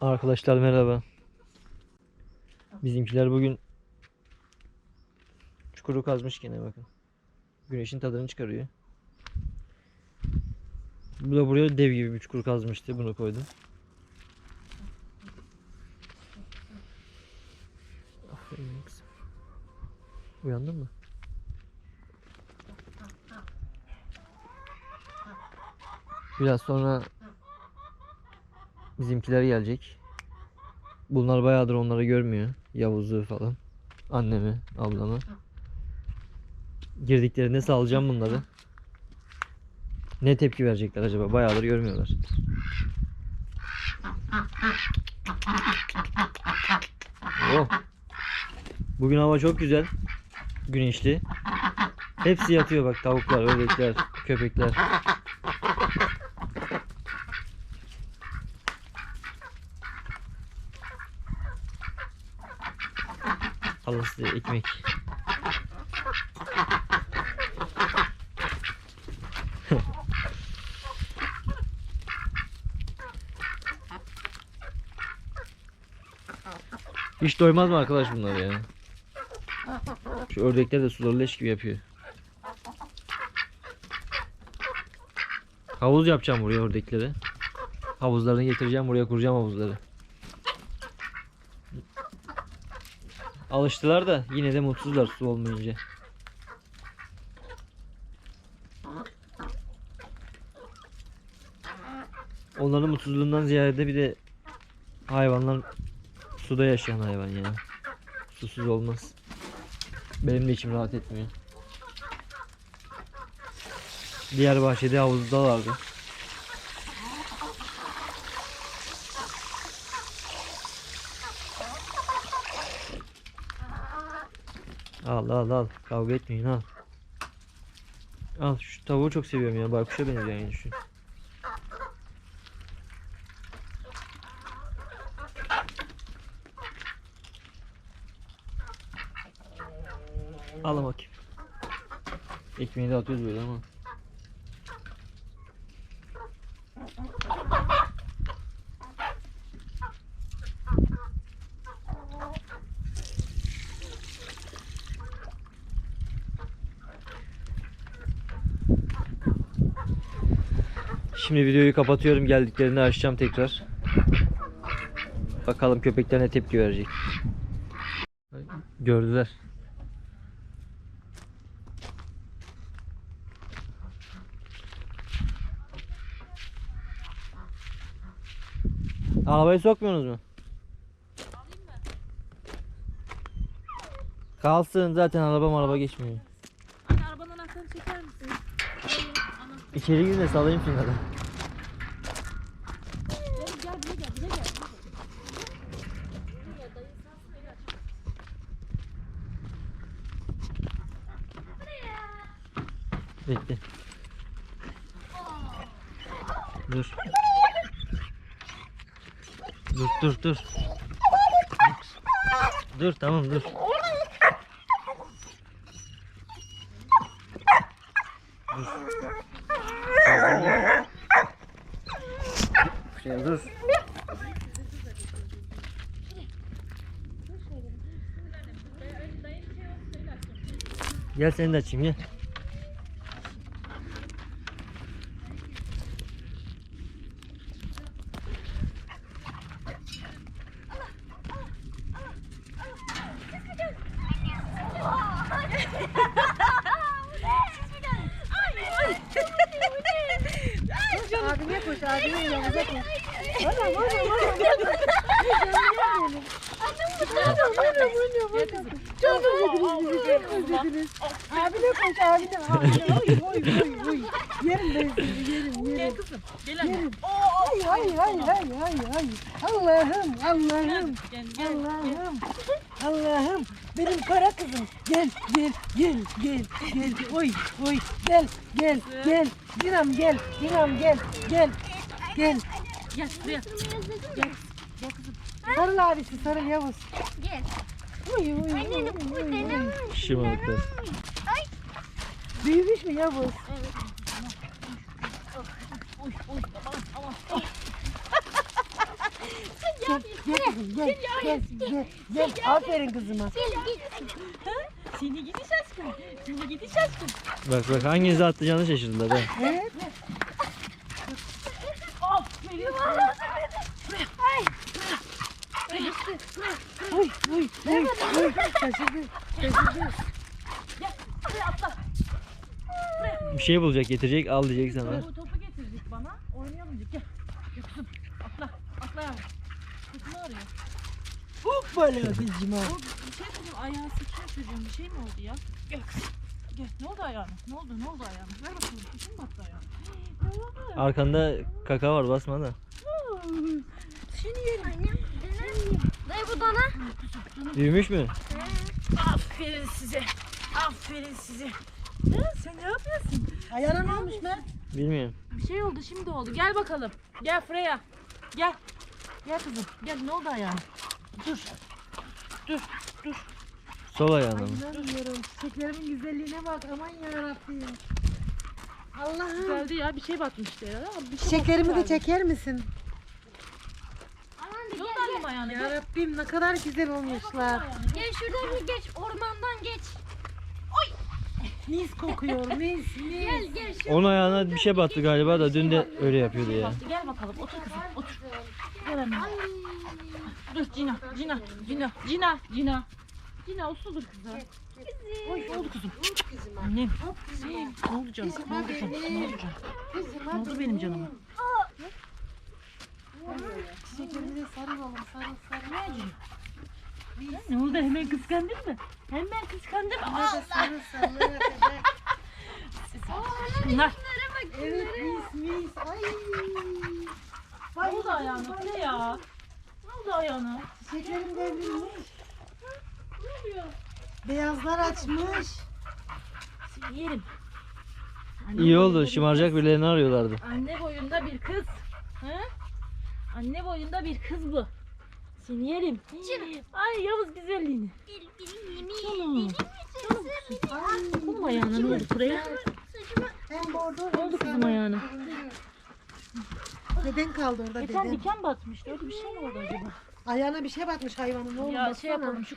Arkadaşlar merhaba. Bizimkiler bugün çukuru kazmış gene bakın. Güneşin tadını çıkarıyor. Bu da buraya dev gibi bir çukur kazmıştı. Bunu koydum. Uyandın mı? Biraz sonra bizimkiler gelecek. Bunlar bayağıdır onları görmüyor. Yavuz'u falan. Annemi, ablamı. Girdiklerinde salacağım bunları. Ne tepki verecekler acaba? Bayağıdır görmüyorlar. Oh. Bugün hava çok güzel. Güneşli. Hepsi yatıyor bak tavuklar, ördekler, köpekler. Alın ekmek. Hiç doymaz mı arkadaş bunlar ya? Şu ördekler de suları leş gibi yapıyor. Havuz yapacağım buraya ördeklere. Havuzlarını getireceğim buraya kuracağım havuzları. Alıştılar da yine de mutsuzlar su olmayınca. Onların mutsuzluğundan ziyade bir de hayvanlar suda yaşayan hayvan ya. Susuz olmaz. Benim de içim rahat etmiyor. Diğer bahçede havuzdalardı. Al al al. Kavga etmeyin al. Al şu tavuğu çok seviyorum ya. Baykuşa benziyor yani düşün. Al bakayım. Ekmeği de atıyoruz böyle ama. Şimdi videoyu kapatıyorum. Geldiklerinde açacağım tekrar. Bakalım köpekler ne tepki verecek. Gördüler. Arabayı sokmuyorsunuz mu? Kalsın zaten araba araba geçmiyor. Anne arabanın anahtarını çeker misin? Hayır, anahtarı. İçeri girin de salayım şunları. Bekle. Dur. Dur dur dur. Dur tamam dur. Şuraya dur. Gel seni de açayım gel. Anam. Çok özlediniz bizi, çok özlediniz. Abine koş, abine, abine. Oy, oy, oy, oy. Yerim ben sizi, yerim, yerim. kızım. Gel anne. Yerim. Ay, ay, ay, ay, ay, ay. Allah'ım, Allah'ım. Gel gel. Allah'ım. Allah'ım. Benim kara kızım. Gel, gel, gel, gel, gel. Oy, oy. Gel, gel, gel. Dinam gel, Dinam gel, gel. Gel. Gel. Gel. Gel kızım. Sarıl abisi, sarıl Yavuz. Gel. Uy, uy, uy, uy, uy, uy. Şımarıklar. Büyümüş mü Yavuz? Oy oy aman aman. Gel, gel kızım gel. Gel, gel, gel. Aferin kızıma. Seni gidi şaşkın. Seni gidi şaşkın. Bak bak hanginize atlayacağını şaşırdılar ha. Evet. Aferin. Uy, uy, uy, uy. Şaşırdı, şaşırdı. Buraya atla. Bir şey bulacak getirecek al diyecek sana. Bu topu getirecek bana. Oynayalım diyecek. Gel. Gel kızım. Atla. Atla yavrum. Ne arıyor? Hoppala kızıma. O bir şey dedim ayağı sıkıyor çocuğun bir şey mi oldu ya? Gel kızım. Gel ne oldu ayağına? Ne oldu ne oldu ayağına? Ver bakalım kızım mı battı ayağına? Ne oldu? Arkanda kaka var basma da. Seni dana. Büyümüş mü? Aferin size. Aferin size. Ha, sen ne yapıyorsun? Ayağına ne olmuş Mert? Bilmiyorum. Bir şey oldu şimdi oldu. Gel bakalım. Gel Freya. Gel. Gel kızım. Gel ne oldu ayağına? Dur. Dur. Dur. Sol ayağına mı? İnanmıyorum. Çiçeklerimin güzelliğine bak. Aman yarabbim. Allah'ım. Güzeldi ya bir şey batmıştı ya. Bir şey Çiçeklerimi de çeker misin? Ayağına. Gel. Yarabbim ne kadar güzel olmuşlar. Gel şuradan bir geç. Ormandan geç. Mis kokuyor mis Gel mis. gel. Şu Onun ayağına bir şey battı galiba da dün de öyle yapıyordu ya. Baktı. Gel bakalım. Otur kızım. Otur. Gel annem. Dur Cina. Cina. Cina. Cina. Cina. Cina usludur kızım. Oy ne oldu kızım? Annem. Ne oldu canım? Ne oldu canım? Ne oldu canım? Ne oldu benim canıma? De sarılalım sarıl sarıl. Ne acıyor? Ne oldu hemen kıskandın mı? Hemen kıskandın mı? Da sarıl sarıl. Bunlar. Evet mis mis. Ay. Ne oldu ayağına? Ne ya? Ne oldu ayağına? Çiçeklerim devrilmiş. Ne oluyor? Beyazlar açmış. Yerim. Anne İyi oldu şımaracak birilerini arıyorlardı. Anne boyunda bir kız. He? Anne boyunda bir kız bu. Seni yerim. Ay Yavuz güzelliğini. Canım. Canım. Oğlum ayağına ne oldu buraya? Hem bordo Ne oldu kızım ayağına? Deden kaldı orada Geçen deden. diken batmıştı. Öyle bir şey mi oldu acaba? Ayağına bir şey batmış hayvanın oğlum ya baksana. şey yapalım şu